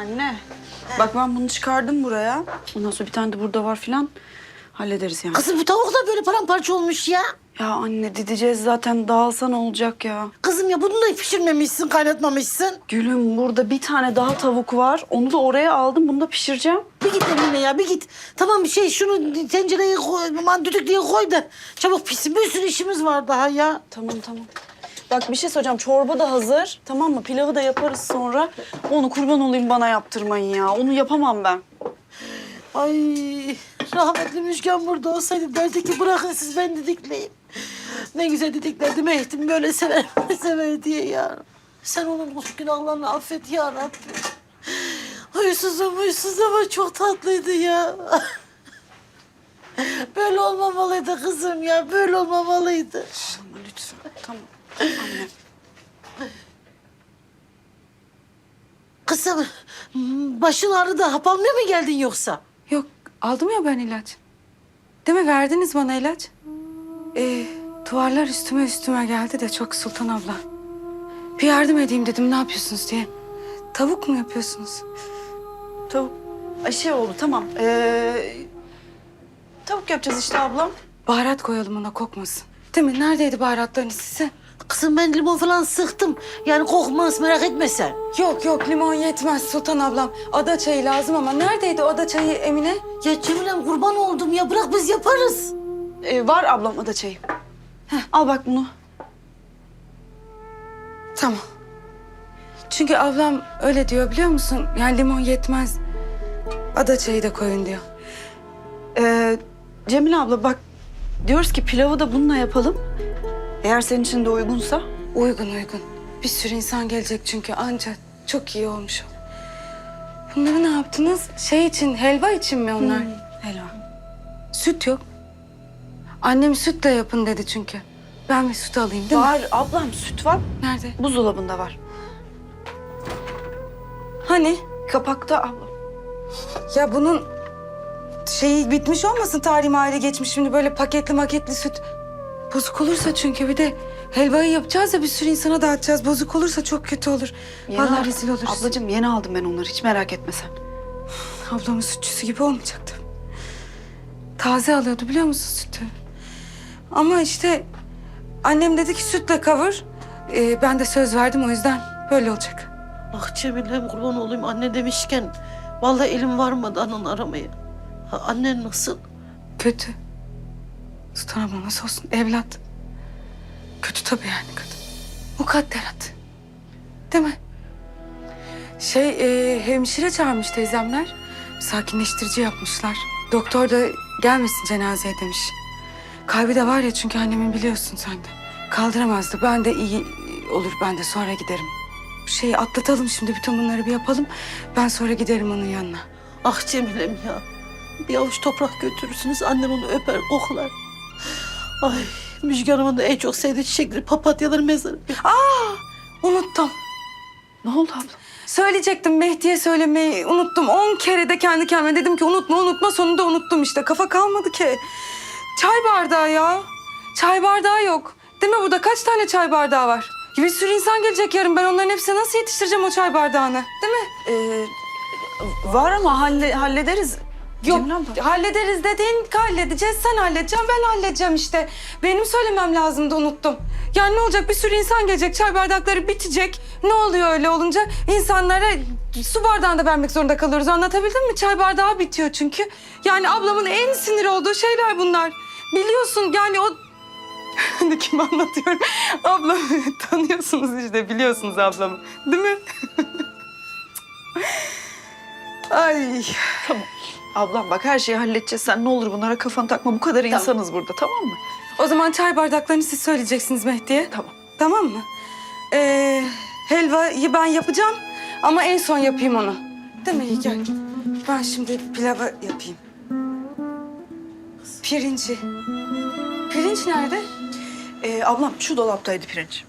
Anne, bak ben bunu çıkardım buraya. Ondan sonra bir tane de burada var filan. Hallederiz yani. Kızım bu tavuk da böyle paramparça olmuş ya. Ya anne dideceğiz zaten dağılsa ne olacak ya? Kızım ya bunu da pişirmemişsin, kaynatmamışsın. Gülüm burada bir tane daha tavuk var. Onu da oraya aldım. Bunu da pişireceğim. Bir git Emine ya bir git. Tamam bir şey şunu tencereye koy, aman düdüklüye koy da çabuk pişsin. Bir sürü işimiz var daha ya. Tamam tamam. Bak bir şey söyleyeceğim. Çorba da hazır. Tamam mı? Pilavı da yaparız sonra. Onu kurban olayım bana yaptırmayın ya. Onu yapamam ben. Ay rahmetli Müjgan burada olsaydı derdi ki bırakın siz ben didikleyeyim. Ne güzel didiklerdi Mehdim böyle sever sever diye ya. Sen onun bu günahlarını affet ya Rabbi. Huysuzum huysuz ama çok tatlıydı ya. Böyle olmamalıydı kızım ya böyle olmamalıydı. Ama lütfen. Tamam. Kızım başın ağrıdı hap almaya mı geldin yoksa? Yok aldım ya ben ilaç. Değil mi verdiniz bana ilaç? Ee, duvarlar üstüme üstüme geldi de çok Sultan abla. Bir yardım edeyim dedim ne yapıyorsunuz diye. Tavuk mu yapıyorsunuz? Tavuk. Ay şey oldu tamam. Ee, tavuk yapacağız işte ablam. Baharat koyalım ona kokmasın. Değil mi? Neredeydi baharatlarınız size? Kızım ben limon falan sıktım. Yani kokmaz merak etme sen. Yok yok limon yetmez Sultan ablam. Ada çayı lazım ama neredeydi o ada çayı Emine? Ya Cemilem kurban oldum ya bırak biz yaparız. Ee, var ablam ada çayı. Heh, al bak bunu. Tamam. Çünkü ablam öyle diyor biliyor musun? Yani limon yetmez. Ada çayı da koyun diyor. Ee, Cemile abla bak diyoruz ki pilavı da bununla yapalım. Eğer senin için de uygunsa. Uygun uygun. Bir sürü insan gelecek çünkü anca çok iyi olmuş o. Bunları ne yaptınız? Şey için, helva için mi onlar? Helva. Süt yok. Annem sütle yapın dedi çünkü. Ben bir süt alayım değil mi? Var ablam süt var. Nerede? Buzdolabında var. Hani? Kapakta abla. Ya bunun şeyi bitmiş olmasın tarihi hale geçmiş şimdi böyle paketli maketli süt. Bozuk olursa çünkü bir de helvayı yapacağız ya bir sürü insana dağıtacağız. Bozuk olursa çok kötü olur. Yeni Vallahi al- rezil oluruz. Ablacığım yeni aldım ben onları hiç merak etme sen. Ablamın sütçüsü gibi olmayacaktı. Taze alıyordu biliyor musun sütü? Ama işte annem dedi ki sütle kavur. Ee, ben de söz verdim o yüzden böyle olacak. Ah Cemilem kurban olayım anne demişken. Vallahi elim varmadı anan aramaya. Ha, annen nasıl? Kötü. Abla nasıl olsun evlat. Kötü tabii yani kadın. Mukadderat. Değil mi? Şey e, hemşire çağırmış teyzemler. Sakinleştirici yapmışlar. Doktor da gelmesin cenazeye demiş. Kalbi de var ya çünkü annemin biliyorsun sen de. Kaldıramazdı. Ben de iyi olur ben de sonra giderim. Şeyi atlatalım şimdi bütün bunları bir yapalım. Ben sonra giderim onun yanına. Ah Cemilem ya. Bir avuç toprak götürürsünüz annen onu öper koklar. Ay Müjgan Hanım'ın da en çok sevdiği çiçekleri papatyaları mezarı. Unuttum. Ne oldu abla? Söyleyecektim Mehdi'ye söylemeyi unuttum. On kere de kendi kendime dedim ki unutma unutma sonunda unuttum işte. Kafa kalmadı ki. Çay bardağı ya. Çay bardağı yok. Değil mi burada kaç tane çay bardağı var? Bir sürü insan gelecek yarın. Ben onların hepsine nasıl yetiştireceğim o çay bardağını? Değil mi? Ee, var ama halle, hallederiz. Yok Cemile abla. hallederiz dediğin halledeceğiz. Sen halledeceksin ben halledeceğim işte. Benim söylemem lazımdı unuttum. Yani ne olacak bir sürü insan gelecek çay bardakları bitecek. Ne oluyor öyle olunca insanlara su bardağında vermek zorunda kalıyoruz anlatabildim mi? Çay bardağı bitiyor çünkü. Yani ablamın en sinir olduğu şeyler bunlar. Biliyorsun yani o... Ne kim anlatıyorum? Ablamı tanıyorsunuz işte biliyorsunuz ablamı değil mi? Ay. Ablam bak her şeyi halledeceğiz. Sen ne olur bunlara kafanı takma. Bu kadar insanız burada tamam mı? O zaman çay bardaklarını siz söyleyeceksiniz Mehdi'ye. Tamam. Tamam mı? Ee, helvayı ben yapacağım ama en son yapayım onu. Değil mi İlker? Ben şimdi pilavı yapayım. Pirinci. Pirinç nerede? Ee, ablam şu dolaptaydı pirinç.